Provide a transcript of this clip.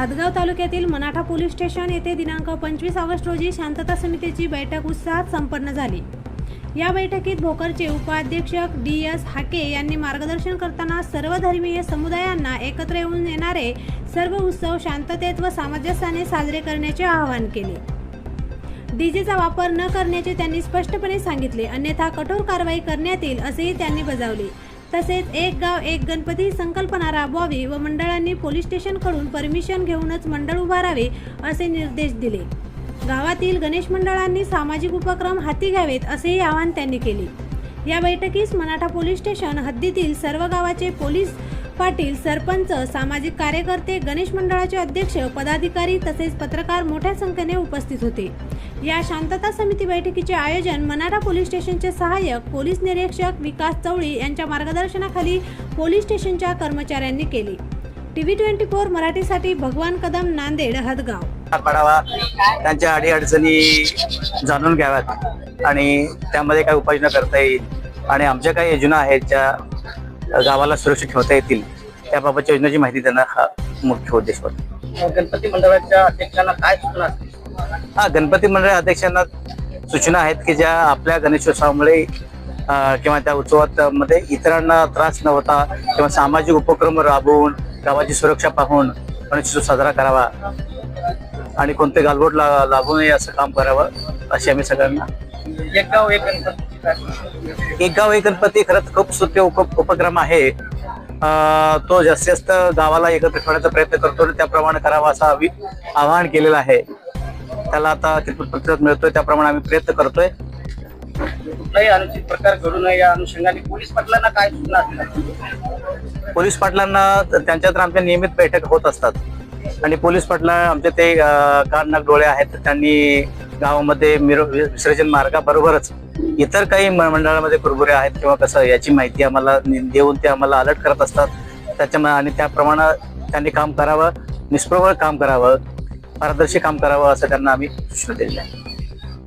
हदगाव तालुक्यातील मनाठा police station येथे दिनांक पंचवीस ऑगस्ट रोजी शांतता समितीची बैठक उत्साहात संपन्न झाली. या बैठकीत भोकरचे उपाध्यक्षक डी एस हाके यांनी मार्गदर्शन करताना सर्व धर्मीय समुदायांना एकत्र येऊन येणारे सर्व उत्सव शांततेत व सामंजस्याने साजरे करण्याचे आवाहन केले. डीजेचा वापर न करण्याचे त्यांनी स्पष्टपणे सांगितले. अन्यथा कठोर कारवाई करण्यात येईल असेही त्यांनी बजावले. तसेच एक गाव एक गणपती ही संकल्पना राबवावी व मंडळांनी पोलीस स्टेशनकडून परमिशन घेऊनच मंडळ उभारावे असे निर्देश दिले. गावातील गणेश मंडळांनी सामाजिक उपक्रम हाती घ्यावेत असेही आवाहन त्यांनी केले. या बैठकीस मराठा पोलीस स्टेशन हद्दीतील सर्व गावाचे पोलीस पाटील सरपंच सामाजिक कार्यकर्ते गणेश मंडळाचे अध्यक्ष पदाधिकारी तसेच पत्रकार मोठ्या संख्येने उपस्थित होते. या शांतता समिती बैठकीचे आयोजन मनारा पोलीस स्टेशनचे सहाय्यक पोलीस निरीक्षक विकास चवळी यांच्या मार्गदर्शनाखाली पोलीस स्टेशनच्या कर्मचाऱ्यांनी केले. टीव्ही ट्वेंटी फोर मराठीसाठी भगवान कदम नांदेड हदगाव. पाडावा. त्यांच्या अडीअडचणी जाणून घ्याव्यात आणि त्यामध्ये काय उपाययोजना करता येईल आणि आमच्या काही योजना आहेत ज्या गावाला सुरक्षित ठेवता येतील त्याबाबतच्या योजनेची माहिती देणं हा मुख्य उद्देश होता. गणपती मंडळाच्या अध्यक्षांना काय सूचना? हा गणपती मंडळ अध्यक्षांना सूचना आहेत की ज्या आपल्या गणेशोत्सवामुळे किंवा त्या उत्सवात मध्ये इतरांना त्रास न होता किंवा सामाजिक उपक्रम राबवून गावाची सुरक्षा पाहून गणेशोत्सव साजरा करावा आणि कोणते गालबोट लागू नये असं काम करावं अशी आम्ही सगळ्यांना एक गाव एक गणपती? एक गाव एक गणपती खरंच खूप स्तुत्य उप उपक्रम आहे तो जास्तीत जास्त गावाला एकत्र ठेवण्याचा प्रयत्न करतो आणि त्याप्रमाणे करावा असं आवाहन केलेलं आहे त्याला आता कितपत प्रतिसाद मिळतोय त्याप्रमाणे आम्ही प्रयत्न करतोय. कुठलाही अनुचित प्रकार घडू नये या अनुषंगाने पोलीस पाटलांना काय सूचना पोलीस पाटलांना त्यांच्या तर आमच्या नियमित बैठक होत असतात. आणि पोलीस पाटला आमचे ते कान नाक डोळे आहेत त्यां गावामध्ये मिर विसर्जन मार्गाबरोबरच इतर काही मंडळामध्ये कुरबुरे आहेत किंवा कसं याची माहिती आम्हाला देऊन ते आम्हाला अलर्ट करत असतात. त्याच्या आणि त्याप्रमाणे त्यांनी काम करावं निष्प्रभळ काम करावं. पारदर्शी काम करावं असं त्यांना आम्ही सूचना दिलेल्या आहे